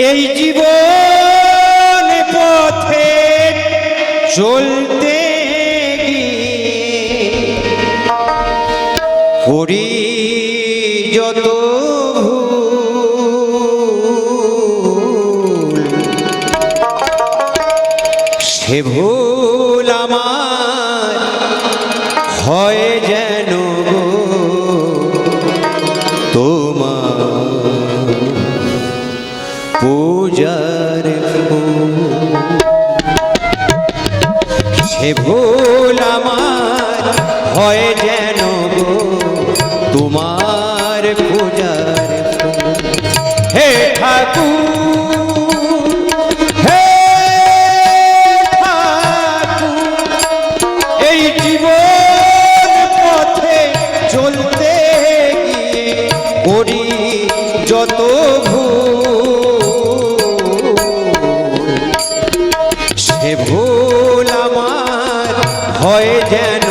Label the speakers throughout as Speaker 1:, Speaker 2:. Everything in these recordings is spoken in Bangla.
Speaker 1: এই জীবন পথে চলতে পুরি যত সে ভুল পূজার সে ভুল আমার হয় যেন তোমার হয় যেন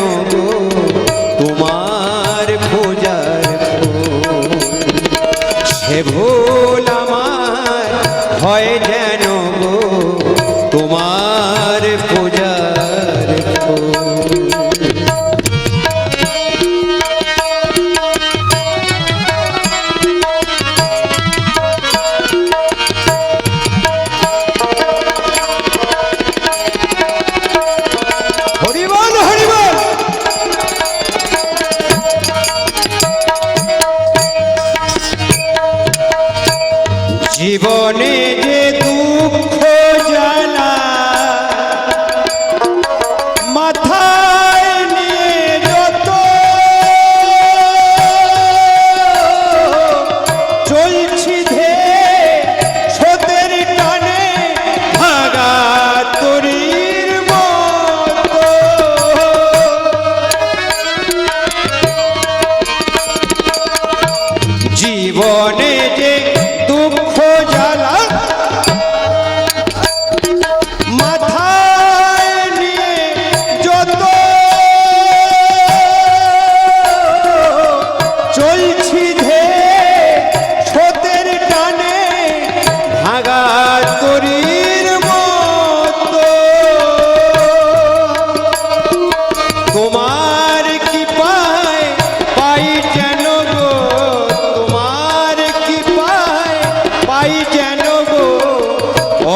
Speaker 1: জীবনে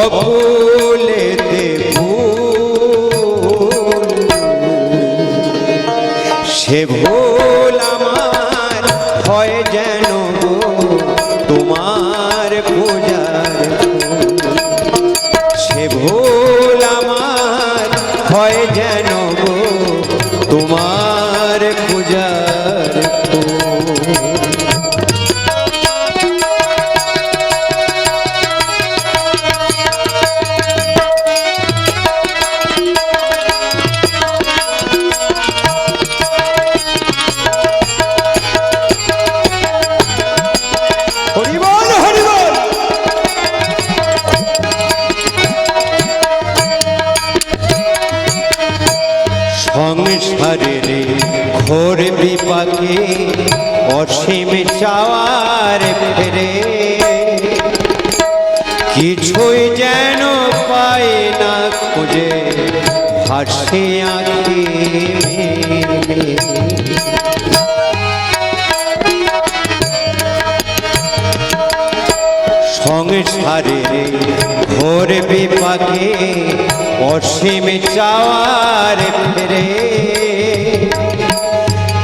Speaker 1: অভুলেতে ভুল সে ভুল আমার হয় যেন তোমার পূজার। সে ভুল আমার হয় যেন সংসারের ঘোর বিপাকে অসীম চাওয়ার ফেরে। কিছুই যেন পায় না খুঁজে ভাসে আঁখি। সংসারের ভোর বিপাকে অসীম চাওয়ার ফেরে।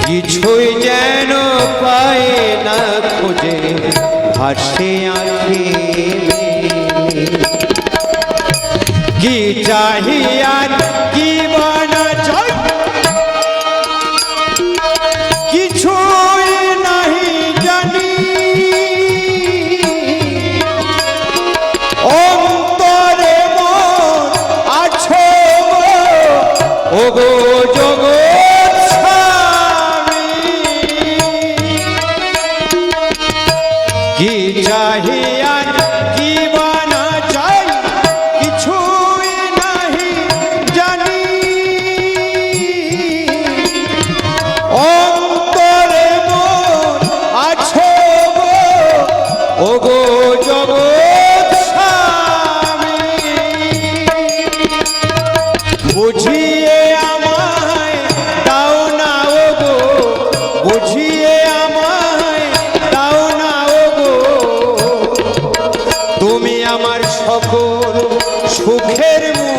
Speaker 1: কিছুই যেন পায় না খুঁজে, ভাসে আঁখি কি চাহিয়ার বুঝিয়ে আমায় দাও না ও গো, বুঝিয়ে আমায় দাও না ও গো। তুমি আমার সকল সুখের মুখ